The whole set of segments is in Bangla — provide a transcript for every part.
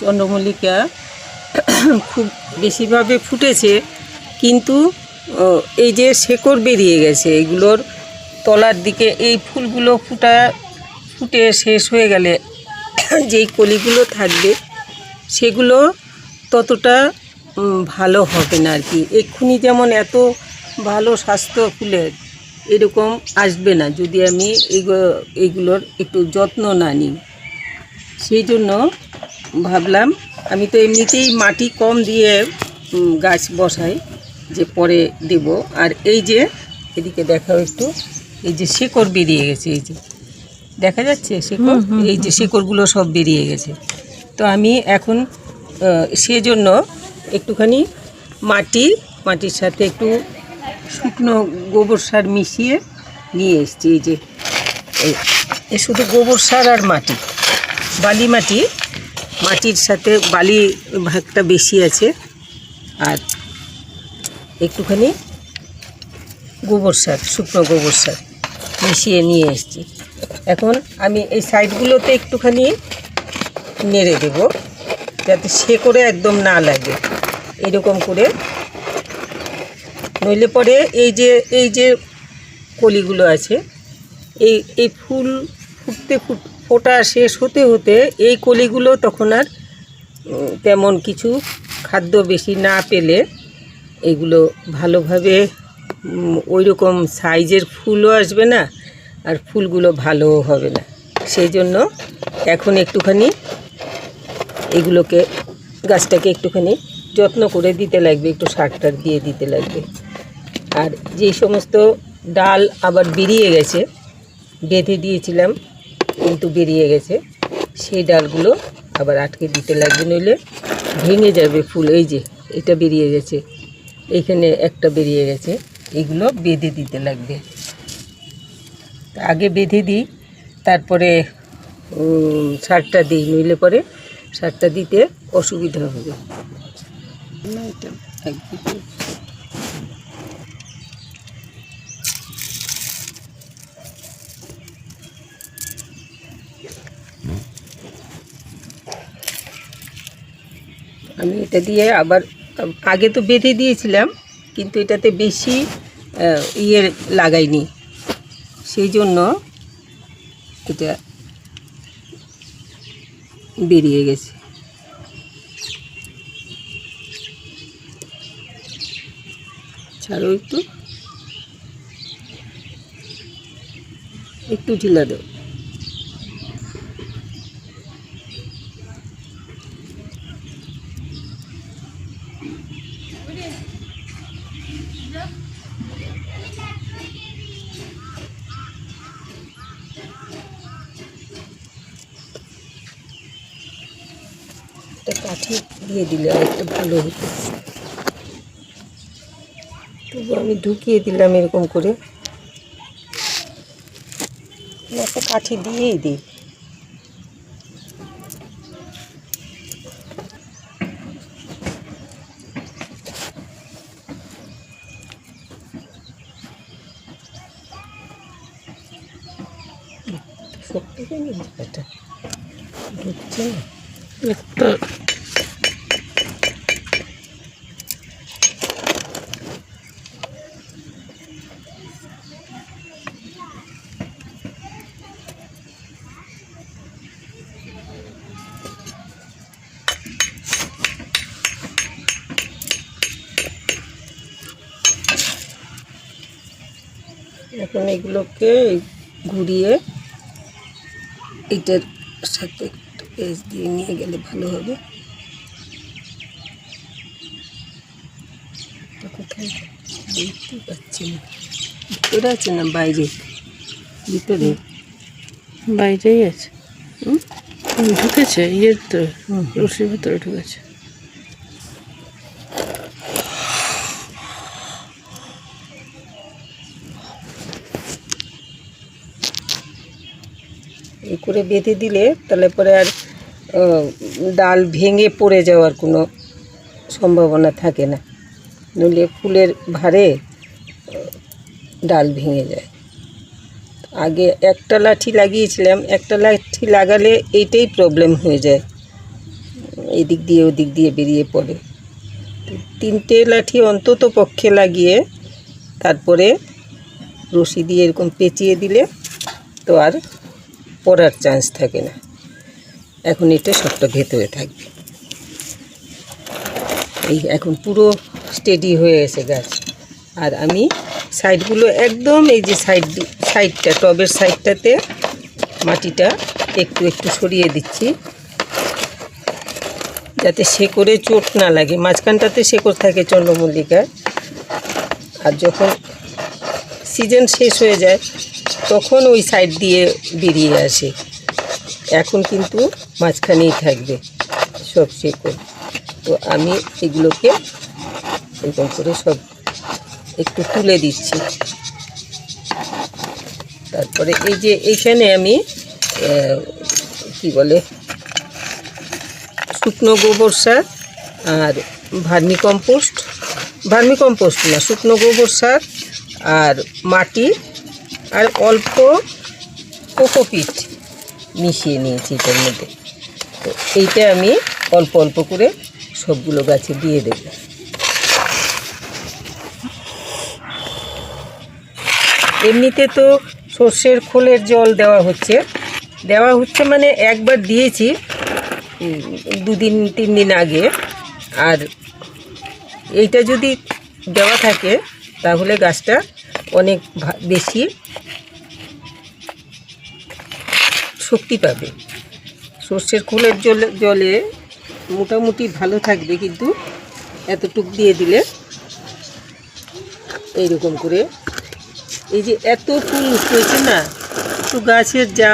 চন্দ্রমল্লিকা খুব বেশিভাবে ফুটেছে, কিন্তু এই যে শেকড় বেরিয়ে গেছে, এগুলোর তলার দিকে এই ফুলগুলো ফুটা, ফুটে শেষ হয়ে গেলে যেই কলিগুলো থাকবে, সেগুলো ততটা ভালো হবে না আর কি এক্ষুনি যেমন এত ভালো স্বাস্থ্য ফুলের, এরকম আসবে না, যদি আমি এইগু- এইগুলোর একটু যত্ন না নিই। সেই জন্য ভাবলাম আমি তো এমনিতেই মাটি কম দিয়ে গাছ বসাই যে পরে দেব। আর এই যে এদিকে দেখাও একটু এই যে শেকড় বেরিয়ে গেছে এই যে। দেখা যাচ্ছে শেকড়? এই যে শেকড়গুলো সব বেরিয়ে গেছে। তো আমি এখন সেজন্য একটুখানি মাটি মাটির সাথে একটু শুকনো গোবর সার মিশিয়ে নিয়ে এসেছি এই যে এই- শুধু গোবর সার আর মাটি বালি মাটি মাটির সাথে বালি ভাগটা বেশি আছে। আর একটুখানি গোবর সার, শুকনো গোবর সার মিশিয়ে নিয়ে এসেছি। এখন আমি এই সাইডগুলোতে একটুখানি নেড়ে দেব, যাতে সে করে একদম না লাগে। এরকম করে। নইলে পরে এই যে এই যে কলিগুলো আছে, এই এই ফুল ফুটতে ফুট ফোটা শেষ হতে হতে এই কলিগুলো তখন আর তেমন কিছু খাদ্য বেশি না পেলে এগুলো ভালোভাবে ওই রকম সাইজের ফুলও আসবে না আর ফুলগুলো ভালোও হবে না। সেই জন্য এখন একটুখানি এগুলোকে, গাছটাকে একটুখানি যত্ন করে দিতে লাগবে, একটু সার টার দিয়ে দিতে লাগবে। আর যে সমস্ত ডাল আবার বেরিয়ে গেছে, বেঁধে দিয়েছিলাম কিন্তু বেরিয়ে গেছে। সেই ডালগুলো আবার আটকে দিতে লাগবে নইলে ভেঙে যাবে ফুল। এই যে এটা বেরিয়ে গেছে। এইখানে একটা বেরিয়ে গেছে। এগুলো বেঁধে দিতে লাগবে। আগে বেঁধে দিই তারপরে সারটা দিই নইলে পরে সারটা দিতে অসুবিধা হবে। না, এটা আমি এটা দিয়ে আবার আগে তো বেঁধে দিয়েছিলাম, কিন্তু এটাতে বেশি ইয়ে লাগাইনি। সেই জন্য এটা বেরিয়ে গেছে। ছাড়ো একটু। একটু ঢিলা দাও একটা কাঠি দিয়ে দিলে আরেকটু ভালো হতো তবু আমি ঢুকিয়ে দিলাম এরকম করে। একটা কাঠি দিয়েই দিই। না? একটা এখন এগুলোকে ঘুরিয়ে এটার সাথে একটু পেস্ট দিয়ে নিয়ে গেলে ভালো হবে। কোথায় দেখতে পাচ্ছি না। ভিতরে আছে না বাইরে? ভিতরে? বাইরেই আছে। ঢুকেছে ইয়ের তো। রশির ভিতরে ঢুকেছে। করে বেঁধে দিলে তাহলে পরে আর ডাল ভেঙে পড়ে যাওয়ার কোনো সম্ভাবনা থাকে না। নইলে ফুলের ভারে ডাল ভেঙে যায়। আগে একটা লাঠি লাগিয়েছিলাম, একটা লাঠি লাগালে এইটাই প্রবলেম হয়ে যায়। এদিক দিয়ে ওদিক দিয়ে বেরিয়ে পড়ে। তিনটে লাঠি অন্তত পক্ষে লাগিয়ে তারপরে রশি দিয়ে এরকম পেঁচিয়ে দিলে তো আর পড়ার চান্স থাকে না। এখন এটা সবটা ভেতরে থাকবে। এই এখন পুরো স্টেডি হয়ে গেছে গাছ। আর আমি সাইডগুলো একদম এই যে সাইড সাইডটা টবের সাইডটাতে মাটিটা একটু একটু সরিয়ে দিচ্ছি। যাতে শেকড়ে চোট না লাগে। মাঝখানটাতে শেকড় থাকে চন্দ্রমল্লিকার। আর যখন সিজন শেষ হয়ে যায় তখন ওই সাইড দিয়ে বেরিয়ে আসে। এখন কিন্তু মাঝখানেই থাকবে সব শেকড় তো আমি এগুলোকে এরকম করে সব একটু তুলে দিচ্ছি। তারপরে এই যে এইখানে আমি কি বলে, শুকনো গোবর সার আর ভার্মি কম্পোস্ট ভার্মি কম্পোস্ট না, শুকনো গোবর সার আর মাটি আর অল্প কোকোপিট মিশিয়ে নিয়েছি এটার মধ্যে। তো এইটা আমি অল্প অল্প করে সবগুলো গাছে দিয়ে দেব। এমনিতে তো সর্ষের খোলের জল দেওয়া হচ্ছে। দেওয়া হচ্ছে মানে একবার দিয়েছি দুদিন, তিন দিন আগে। আর এইটা যদি দেওয়া থাকে, তাহলে গাছটা অনেক বেশি শক্তি পাবে। সর্ষের খোলের জলে জলে মোটামুটি ভালো থাকবে কিন্তু এতটুক দিয়ে দিলে এইরকম করে। এই যে এত ফুল হয়েছে না তো গাছের যা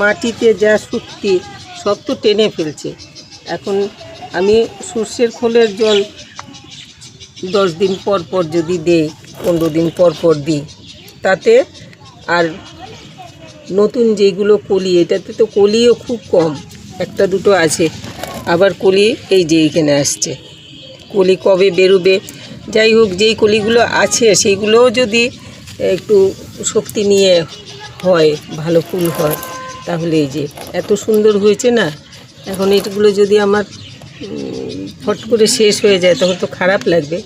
মাটিতে যা শক্তি, সব তো টেনে ফেলছে। এখন আমি সর্ষের খোলের জল দশ দিন পর পর যদি দেই পনেরো দিন পর পর দিই। তাতে আর নতুন যেগুলো কলি, এটাতে তো কলিও খুব কম, একটা দুটো আছে। আবার কলি এই যে এখানে আসছে। কলি কবে বেরোবে? যাই হোক, যেই কলিগুলো আছে, সেইগুলোও যদি একটু শক্তি নিয়ে হয়, ভালো ফুল হয়, তাহলে এই যে এত সুন্দর হয়েছে না? এখন এগুলো যদি আমার ফট করে শেষ হয়ে যায়, তখন তো খারাপ লাগবে।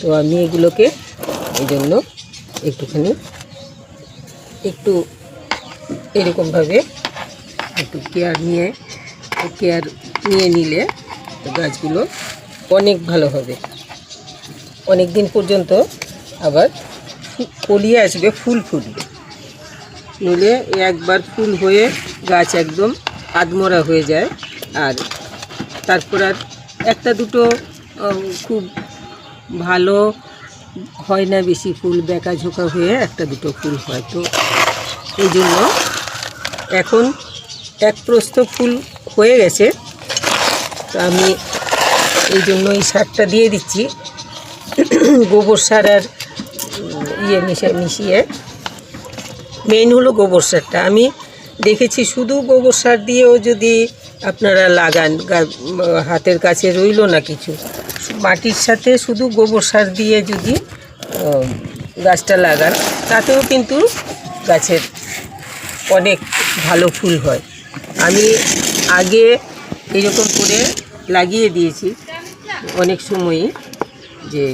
তো আমি এগুলোকে এই জন্য একটুখানি একটু এরকমভাবে একটু কেয়ার নিয়ে কেয়ার নিয়ে নিলে গাছগুলো অনেক ভালো হবে। অনেক দিন পর্যন্ত আবার কলিয়ে আসবে, ফুল ফুটবে। নইলে একবার ফুল হয়ে গাছ একদম আদমরা হয়ে যায়। আর তারপর আর একটা দুটো খুব ভালো হয় না বেশি ফুল বেঁকা ঝোঁকা হয়ে একটা দুটো ফুল হয় তো। এই জন্য এখন এক প্রস্থ ফুল হয়ে গেছে। তো আমি এই জন্য এই সারটা দিয়ে দিচ্ছি। গোবর সার আর ইয়ে মিশিয়ে মিশিয়ে। মেইন হলো গোবর সারটা। আমি দেখেছি শুধু গোবর সার দিয়েও যদি আপনারা লাগান হাতের কাছে রইল না কিছু। মাটির সাথে শুধু গোবর সার দিয়ে যদি গাছটা লাগান, তাতেও কিন্তু গাছের অনেক ভালো ফুল হয়। আমি আগে এরকম করে লাগিয়ে দিয়েছি অনেক সময়ই যে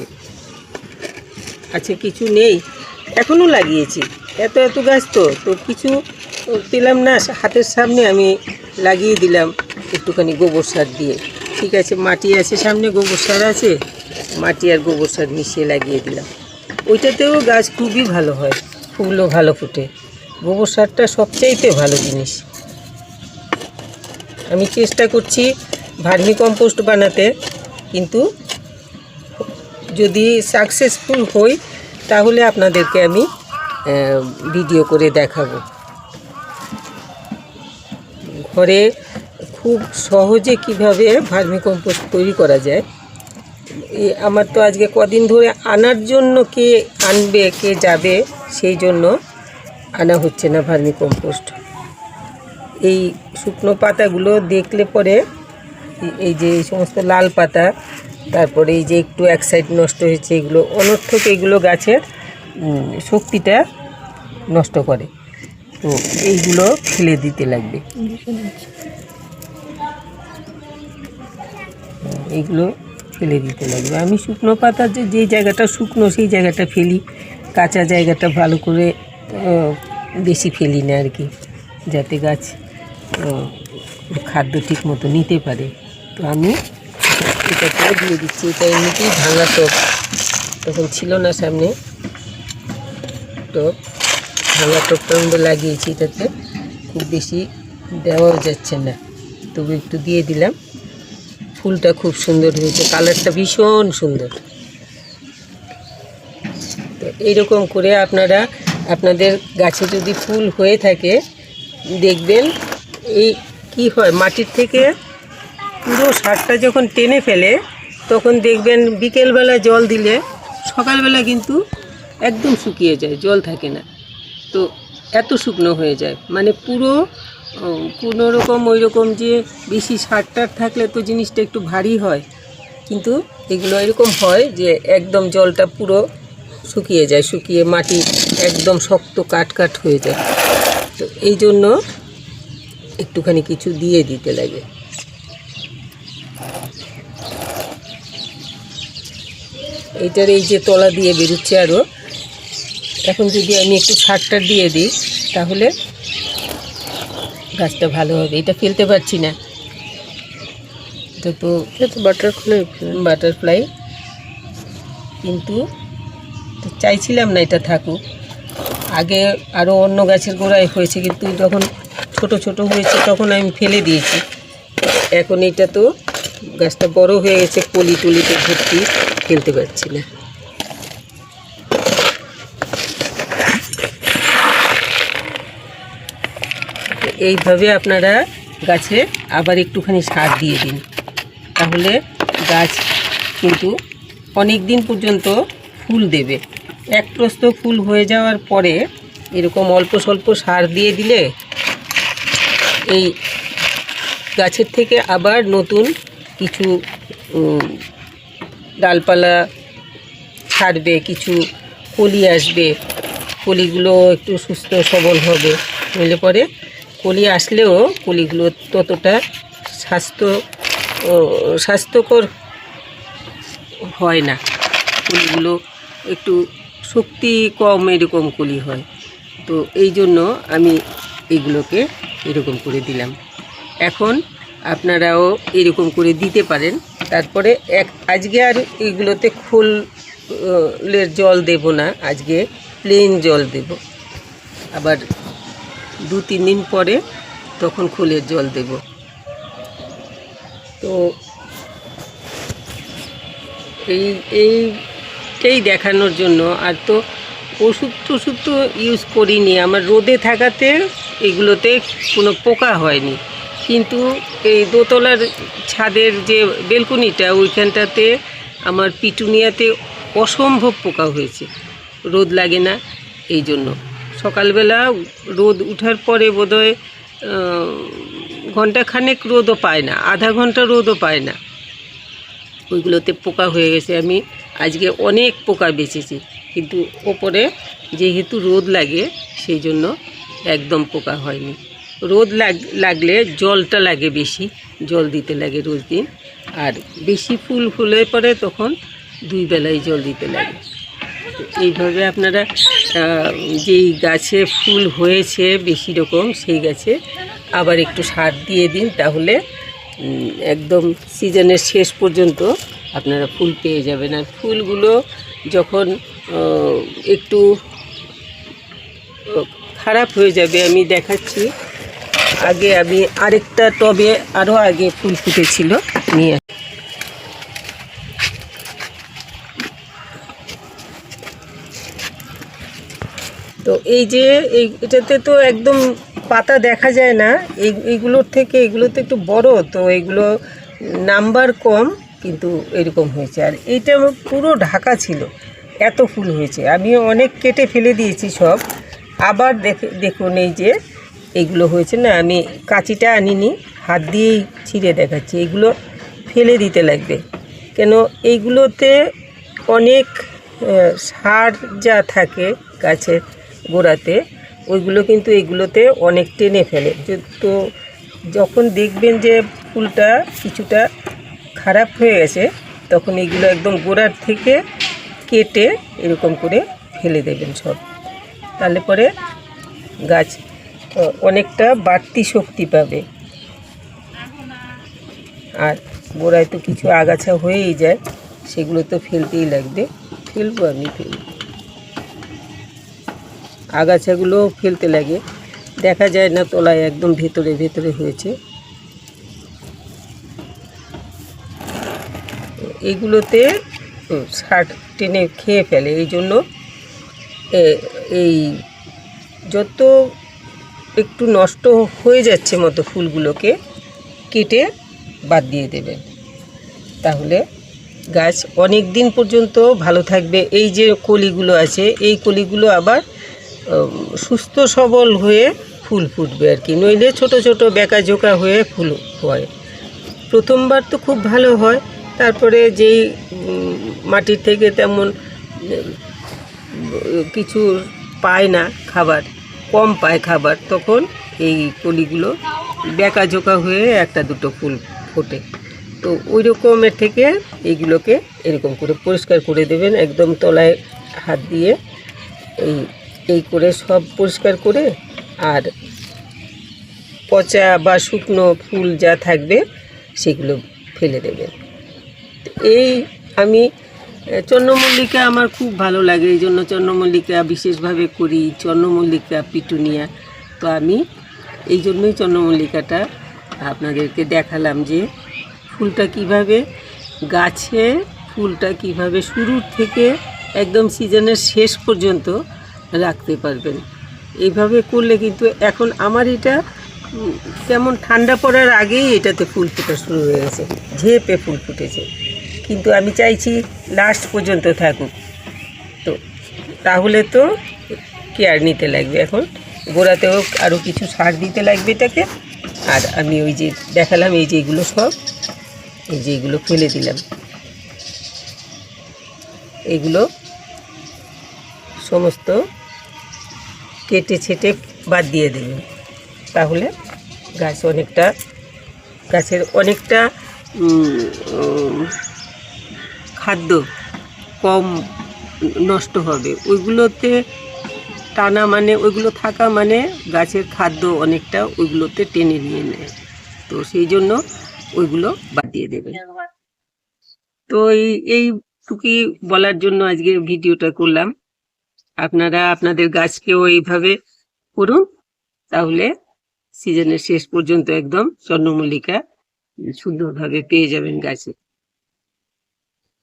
আছে কিছু নেই, এখনও লাগিয়েছি। এত এত গাছ তো তো কিছু পেলাম না, হাতের সামনে আমি লাগিয়ে দিলাম একটুখানি গোবর সার দিয়ে। ঠিক আছে, মাটি আছে, সামনে গোবর সার আছে। মাটি আর গোবর সার মিশিয়ে লাগিয়ে দিলাম। ওইটাতেও গাছ খুবই ভালো হয়, ফুলও ভালো ফোটে। গোবর সারটা সবচাইতে ভালো জিনিস। আমি চেষ্টা করছি ভার্মি কম্পোস্ট বানাতে, কিন্তু যদি সাকসেসফুল হই, তাহলে আপনাদেরকে আমি ভিডিও করে দেখাবো। ঘরে খুব সহজে কীভাবে ভার্মি কম্পোস্ট তৈরি করা যায়? আমার তো আজকে কদিন ধরে আনার জন্য কে আনবে, কে যাবে, সেই জন্য আনা হচ্ছে না ভার্মি কম্পোস্ট। এই শুকনো পাতাগুলো দেখলে পরে এই যে এই সমস্ত লাল পাতা, তারপরে এই যে একটু এক সাইড নষ্ট হয়েছে এগুলো, অনর্থক এগুলো গাছের শক্তিটা নষ্ট করে। তো এইগুলো ফেলে দিতে লাগবে। এইগুলো ফেলে দিতে লাগবে। আমি শুকনো পাতা যে যেই জায়গাটা শুকনো সেই জায়গাটা ফেলি, কাঁচা জায়গাটা ভালো করে বেশি ফেলি না আর কি, যাতে গাছ খাদ্য ঠিক মতো নিতে পারে। তো আমি এটাকেও দিয়ে দিচ্ছি, এটা এমনিতেই ভাঙা টপ তখন ছিল না সামনে। টপ ভাঙা টপটা মধ্যে লাগিয়েছি এটাতে, খুব বেশি দেওয়াও যাচ্ছে না। তবু একটু দিয়ে দিলাম। ফুলটা খুব সুন্দর হয়েছে, কালারটা ভীষণ সুন্দর। তো এইরকম করে আপনারা, আপনাদের গাছে যদি ফুল হয়ে থাকে, দেখবেন এই কি হয়, মাটির থেকে পুরো সারটা যখন টেনে ফেলে, তখন দেখবেন বিকেলবেলা জল দিলে সকালবেলা কিন্তু একদম শুকিয়ে যায়, জল থাকে না। তো এত শুকনো হয়ে যায় মানে পুরো কোনো রকম ওই রকম যে বেশি সার টার থাকলে তো জিনিসটা একটু ভারী হয়। কিন্তু এগুলো এরকম হয় যে একদম জলটা পুরো শুকিয়ে যায়, শুকিয়ে মাটি একদম শক্ত কাট কাট হয়ে যায়। তো এই জন্য একটুখানি কিছু দিয়ে দিতে লাগে। এইটার এই যে তলা দিয়ে বেরোচ্ছে আরও এখন যদি আমি একটু সারটা দিয়ে দিই, তাহলে গাছটা ভালো হবে এটা ফেলতে পারছি না। এটা তো এটা তো বাটার বাটারফ্লাই কিন্তু চাইছিলাম না এটা থাকুক। আগে আরও অন্য গাছের গোড়ায় হয়েছে কিন্তু যখন ছোট ছোট হয়েছে তখন আমি ফেলে দিয়েছি। এখন এটা তো গাছটা বড় হয়ে গেছে কলি টলিতে ভর্তি ফেলতে পারছি না। এইভাবে আপনারা গাছে আবার একটুখানি সার দিয়ে দিন। তাহলে গাছ কিন্তু অনেক দিন পর্যন্ত ফুল দেবে। এক প্রস্ত ফুল হয়ে যাওয়ার পরে এরকম অল্প স্বল্প সার দিয়ে দিলে এই গাছের থেকে আবার নতুন কিছু ডালপালা ছাড়বে, কিছু কলি আসবে। কলিগুলো একটু সুস্থ সবল হবে। নইলে পরে কলি আসলেও কলিগুলো ততটা স্বাস্থ্য স্বাস্থ্যকর হয় না। কলিগুলো একটু শক্তি কম এরকম কলি হয়। তো এই জন্য আমি এগুলোকে এরকম করে দিলাম। এখন আপনারাও এরকম করে দিতে পারেন। তারপরে এক, আজকে আর এগুলোতে ফুলের জল দেব না। আজকে প্লেন জল দেব। আবার দু, তিন দিন পরে তখন ফুলের জল দেব। তো এই এইটাই দেখানোর জন্য। আর তো ওষুধ টষুধ তো ইউজ করিনি। আমার রোদে থাকাতে এগুলোতে কোনো পোকা হয়নি। কিন্তু এই দোতলার ছাদের যে বেলকনিটা, ওইখানটাতে আমার পিটুনিয়াতে অসম্ভব পোকা হয়েছে। রোদ লাগে না, এই জন্য। সকালবেলা রোদ উঠার পরে বোধহয় ঘন্টাখানেক রোদও পায় না, আধা ঘণ্টা রোদও পায় না। ওইগুলোতে পোকা হয়ে গেছে। আমি আজকে অনেক পোকা বেঁচেছি, কিন্তু ওপরে যেহেতু রোদ লাগে, সেই জন্য একদম পোকা হয়নি। রোদ লাগ, লাগলে জলটা লাগে বেশি, জল দিতে লাগে রোজ দিন। আর বেশি ফুল ফুলে পরে তখন দুই বেলায় জল দিতে লাগে। এইভাবে আপনারা যেই গাছে ফুল হয়েছে বেশি রকম, সেই গাছে আবার একটু সার দিয়ে দিন তাহলে একদম সিজনের শেষ পর্যন্ত আপনারা ফুল পেয়ে যাবেন। আর ফুলগুলো যখন একটু খারাপ হয়ে যাবে, আমি দেখাচ্ছি। আগে আমি আরেকটা টবে আরও আগে ফুল ফুটেছিল, নিয়ে তো এই যে এই, এটাতে তো একদম পাতা দেখা যায় না। এই, এইগুলোর থেকে এগুলো তো একটু বড়, তো এগুলো নাম্বার কম, কিন্তু এরকম হয়েছে। আর এইটা পুরো ঢাকা ছিল, এত ফুল হয়েছে। আমি অনেক কেটে ফেলে দিয়েছি সব। আবার দেখে, দেখুন এই যে, এগুলো হয়েছে না, আমি কাঁচিটা আনিনি, হাত দিয়েই ছিঁড়ে দেখাচ্ছি। এগুলো ফেলে দিতে লাগবে। কেন, এইগুলোতে অনেক সার যা থাকে গাছের গোড়াতে, ওইগুলো কিন্তু এগুলোতে অনেক টেনে ফেলে। তো যখন দেখবেন যে ফুলটা কিছুটা খারাপ হয়ে গেছে, তখন এইগুলো একদম গোড়ার থেকে কেটে এরকম করে ফেলে দেবেন সব। তাহলে পরে গাছ অনেকটা বাড়তি শক্তি পাবে। আর গোড়ায় তো কিছু আগাছা হয়েই যায়, সেগুলো তো ফেলতেই লাগবে। ফেলব আমি, ফেলব। আগাছাগুলো ফেলতে লাগে। দেখা যায় না তলায় একদম ভেতরে ভেতরে হয়েছে। এইগুলোতে উম, সার টেনে খেয়ে ফেলে। এই জন্য এই যত একটু নষ্ট হয়ে যাচ্ছে মতো ফুলগুলোকে কেটে বাদ দিয়ে দেবেন। তাহলে গাছ অনেক দিন পর্যন্ত ভালো থাকবে। এই যে কলিগুলো আছে এই কলিগুলো আবার সুস্থ সবল হয়ে ফুল ফুটবে আর কি। নইলে ছোট ছোট বেকা জোকা হয়ে ফুল হয়। প্রথমবার তো খুব ভালো হয়। তারপরে যেই মাটির থেকে তেমন কিছু পায় না খাবার, কম পায় খাবার, তখন এই কলিগুলো বেকা জোকা হয়ে একটা দুটো ফুল ফোটে। তো ওই রকমের থেকে এইগুলোকে এরকম করে পরিষ্কার করে দেবেন। একদম তলায় হাত দিয়ে এই এই করে সব পরিষ্কার করে আর পচা বা শুকনো ফুল যা থাকবে সেগুলো ফেলে দেবেন এই আমি চন্দ্রমল্লিকা আমার খুব ভালো লাগে, এই জন্য চন্দ্রমল্লিকা বিশেষভাবে করি, চন্দ্রমল্লিকা পিটুনিয়া। তো আমি এই জন্যই চন্দ্রমল্লিকাটা আপনাদেরকে দেখালাম যে ফুলটা কীভাবে গাছে, ফুলটা কীভাবে শুরুর থেকে একদম সিজনের শেষ পর্যন্ত রাখতে পারবেন। এইভাবে করলে কিন্তু এখন আমার এটা কেমন ঠান্ডা পড়ার আগেই এটাতে ফুল ফোটা শুরু হয়ে গেছে, ঝেপে ফুল ফুটেছে। কিন্তু আমি চাইছি লাস্ট পর্যন্ত থাকুক। তো তাহলে তো কেয়ার নিতে লাগবে এখন গোড়াতেও আরও কিছু সার দিতে লাগবে এটাকে। আর আমি ওই যে দেখালাম, এই যে এগুলো সব, এই যে এগুলো ফেলে দিলাম। এগুলো সমস্ত কেটে ছেটে বাদ দিয়ে দেবেন তাহলে গাছ অনেকটা, গাছের অনেকটা খাদ্য কম নষ্ট হবে। ওইগুলোতে টানা মানে ওইগুলো থাকা মানে গাছের খাদ্য অনেকটা ওইগুলোতে টেনে নিয়ে নেয়। তো সেই জন্য ওইগুলো বাদ দিয়ে দেবেন তো এই, এইটুকুই বলার জন্য আজকে ভিডিওটা করলাম। আপনারা আপনাদের গাছকেও এইভাবে করুন, তাহলে সিজনের শেষ পর্যন্ত একদম স্বর্ণমল্লিকা সুন্দরভাবে পেয়ে যাবেন গাছে।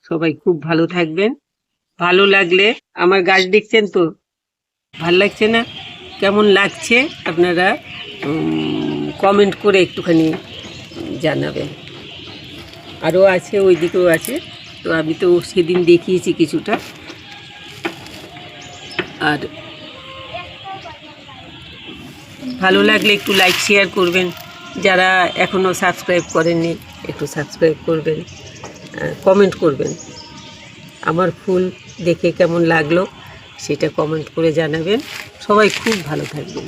সবাই খুব ভালো থাকবেন। ভালো লাগলে আমার গাছ দেখছেন তো? ভালো লাগছে না? কেমন লাগছে আপনারা কমেন্ট করে একটুখানি জানাবেন। আরও আছে ওই দিকেও আছে। তো আমি তো সেদিন দেখিয়েছি কিছুটা। আর ভালো লাগলে একটু লাইক শেয়ার করবেন। যারা এখনও সাবস্ক্রাইব করেননি, একটু সাবস্ক্রাইব করবেন কমেন্ট করবেন। আমার ফুল দেখে কেমন লাগল, সেটা কমেন্ট করে জানাবেন। সবাই খুব ভালো থাকবেন।